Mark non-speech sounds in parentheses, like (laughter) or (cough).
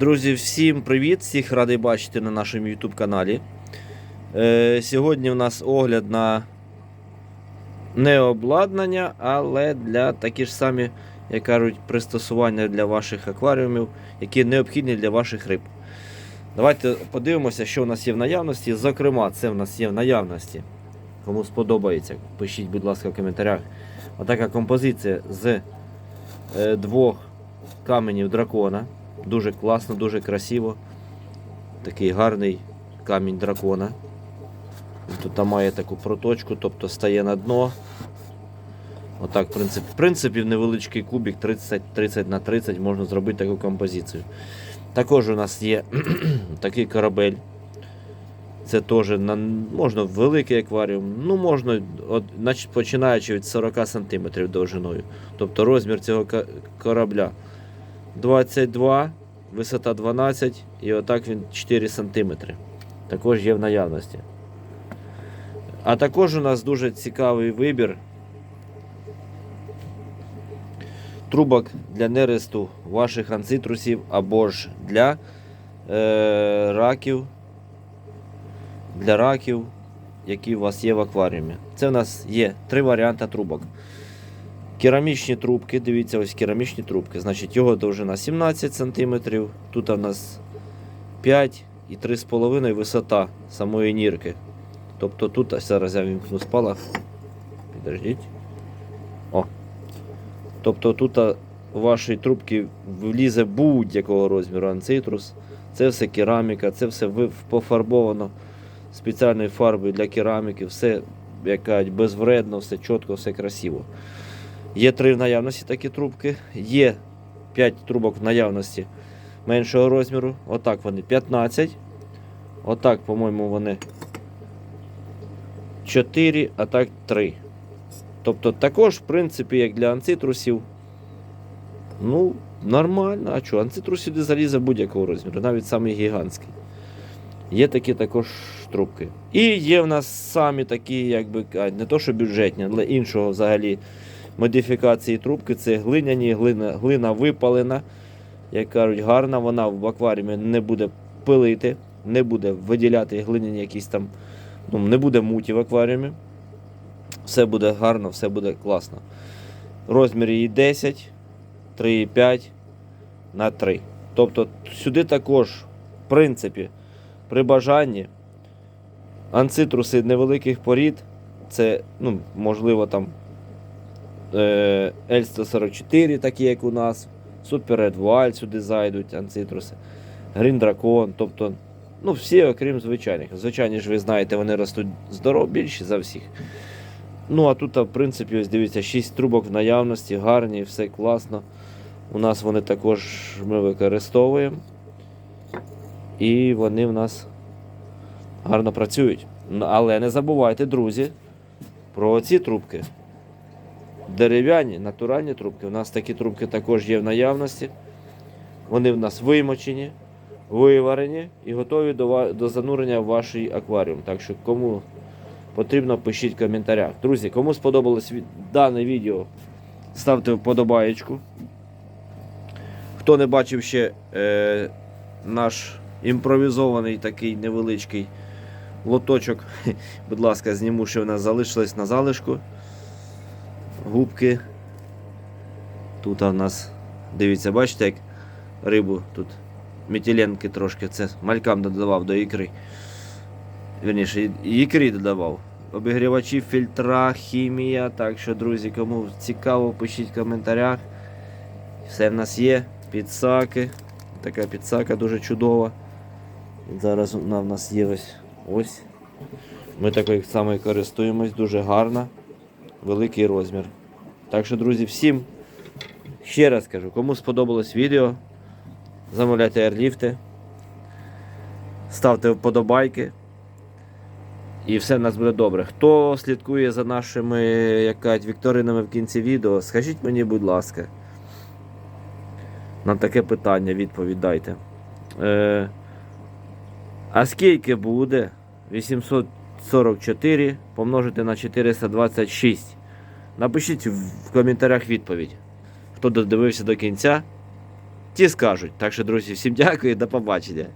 Друзі, всім привіт! Всіх радий бачити на нашому YouTube каналі. Е, сьогодні у нас огляд на не обладнання, але для такі ж самі, як кажуть, пристосування для ваших акваріумів, які необхідні для ваших риб. Давайте подивимося, що у нас є в наявності. Зокрема, це в нас є в наявності. Кому сподобається, пишіть, будь ласка, в коментарях. Отака композиція з е, двох каменів дракона. Дуже класно, дуже красиво. Такий гарний камінь дракона. Тут має таку проточку, тобто стає на дно. Отак, в принципі, в принципі, невеличкий кубик 30, 30 на 30 можна зробити таку композицію. Також у нас є (clears throat) такий корабель. Це теж на, можна великий акваріум, ну можна, от, починаючи від 40 см довжиною. Тобто розмір цього корабля 22, висота 12 і отак він 4 см. Також є в наявності. А також у нас дуже цікавий вибір трубок для нересту ваших анцитрусів або ж для е, раків, для раків, які у вас є в акваріумі. Це у нас є три варіанти трубок. Керамічні трубки, дивіться, ось керамічні трубки. Значить, його довжина 17 см. Тут у нас 5 і 3,5 висота самої нірки. Тобто тут зараз я вімкну спалах. Підождіть. О. Тобто тут у вашої трубки влізе будь-якого розміру анцитрус. Це все кераміка, це все пофарбовано спеціальною фарбою для кераміки. Все як кажуть, безвредно, все чітко, все красиво. Є три в наявності такі трубки. Є 5 трубок в наявності меншого розміру. Отак вони 15. Отак, по-моєму, вони 4, а так 3. Тобто також, в принципі, як для анцитрусів. Ну, нормально. А що? Анцитрусів де заліза будь-якого розміру, навіть самий гігантський. Є такі також трубки. І є в нас самі такі, якби не то, що бюджетні, але іншого взагалі модифікації трубки. Це глиняні, глина, глина випалена. Як кажуть, гарна, вона в акваріумі не буде пилити, не буде виділяти глиняні якісь там, ну, не буде муті в акваріумі. Все буде гарно, все буде класно. Розмір її 10, 3,5 на 3. Тобто сюди також, в принципі, при бажанні анцитруси невеликих порід, це, ну, можливо, там L144, такі як у нас, Super Red Wild сюди зайдуть анцитруси, Green Dragon, тобто, ну, всі, окрім звичайних. Звичайні ж ви знаєте, вони ростуть здоров більші за всіх. Ну, а тут, в принципі, ось дивіться, 6 трубок в наявності, гарні, все класно. У нас вони також ми використовуємо. І вони в нас гарно працюють. Але не забувайте, друзі, про ці трубки. Дерев'яні, натуральні трубки. У нас такі трубки також є в наявності. Вони в нас вимочені, виварені і готові до, до занурення в ваш акваріум. Так що кому потрібно, пишіть в коментарях. Друзі, кому сподобалось дане відео, ставте вподобаєчку. Хто не бачив ще е, наш імпровізований такий невеличкий лоточок, (laughs) будь ласка, зніму, що в нас залишилось на залишку. Губки. Тут у нас, дивіться, бачите, як рибу тут метіленки трошки, це малькам додавав до ікри. Вірніше, і- ікри додавав. Обігрівачі, фільтра, хімія. Так що, друзі, кому цікаво, пишіть в коментарях. Все в нас є. Підсаки. Така підсака дуже чудова. Зараз вона в нас є ось. ось. Ми такою самою користуємось, дуже гарна, великий розмір. Так що, друзі, всім ще раз кажу, кому сподобалось відео, замовляйте ерліфти, ставте вподобайки. І все в нас буде добре. Хто слідкує за нашими кажуть, вікторинами в кінці відео, скажіть мені, будь ласка, на таке питання відповідь дайте. Е, а скільки буде 844 помножити на 426? Напишіть в коментарях відповідь. Хто додивився до кінця, ті скажуть. Так що, друзі, всім дякую і до побачення.